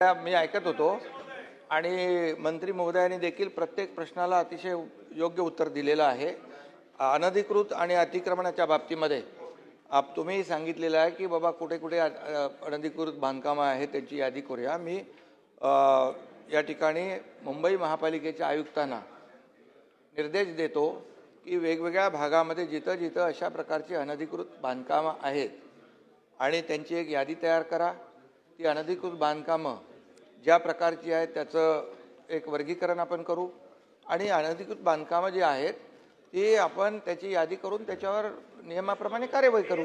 मी ऐकत होतो. आणि मंत्री महोदयांनी देखील प्रत्येक प्रश्नाला अतिशय योग्य उत्तर दिलेलं आहे. अनधिकृत आणि अतिक्रमणाच्या बाबतीमध्ये आप तुम्ही सांगितलेलं आहे की बाबा कुठे कुठे अनधिकृत बांधकामं आहेत त्याची यादी करूया. मी या ठिकाणी मुंबई महापालिकेच्या आयुक्तांना निर्देश देतो की वेगवेगळ्या भागामध्ये जिथं जिथं अशा प्रकारची अनधिकृत बांधकामं आहेत आणि त्यांची एक यादी तयार करा. ती अनधिकृत बांधकामं ज्या प्रकारची आहेत त्याचं एक वर्गीकरण आपण करू. आणि अनधिकृत बांधकामं जी आहेत ती आपण त्याची यादी करून त्याच्यावर नियमाप्रमाणे कार्यवाही करू.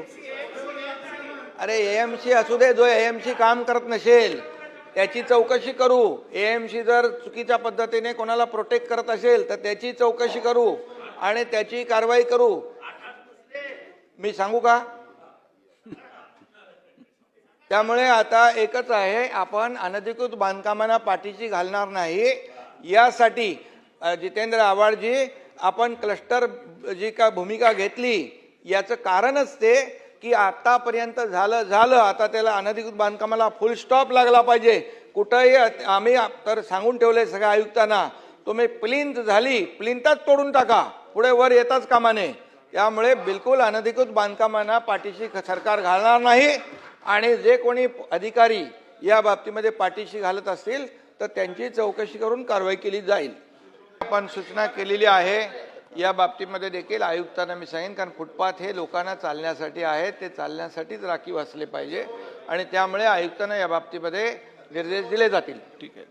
अरे एम सी असू दे जो एम सी काम करत नसेल त्याची चौकशी करू. एम सी जर चुकीच्या पद्धतीने कोणाला प्रोटेक्ट करत असेल तर त्याची चौकशी करू आणि त्याची कारवाई करू. मी सांगू का? त्यामुळे आता एकच आहे आपण अनधिकृत बांधकामांना पाठीशी घालणार नाही. यासाठी जितेंद्र आव्हाडजी आपण क्लस्टर जी का भूमिका घेतली याचं कारणच ते की आत्तापर्यंत झालं झालं. आता त्याला अनधिकृत बांधकामाला फुल स्टॉप लागला पाहिजे. कुठंही आम्ही तर सांगून ठेवले सगळ्या आयुक्तांना तुम्ही प्लिंत झाली प्लिंतच तोडून टाका. पुढे वर येताच कामाने. त्यामुळे बिलकुल अनधिकृत बांधकामांना पाठीशी सरकार घालणार नाही. आणि जे कोणी अधिकारी या बाबतीमध्ये पाठीशी घालत असतील तर त्यांची चौकशी करून कारवाई केली जाईल. आपण सूचना केलेली आहे. या बाबतीमध्ये देखील आयुक्तांना मी सांगेन कारण फुटपाथ हे लोकांना चालण्यासाठी आहे. ते चालण्यासाठीच राखीव असले पाहिजे. आणि त्यामुळे आयुक्तांना या बाबतीमध्ये निर्देश दिले जातील. ठीक आहे.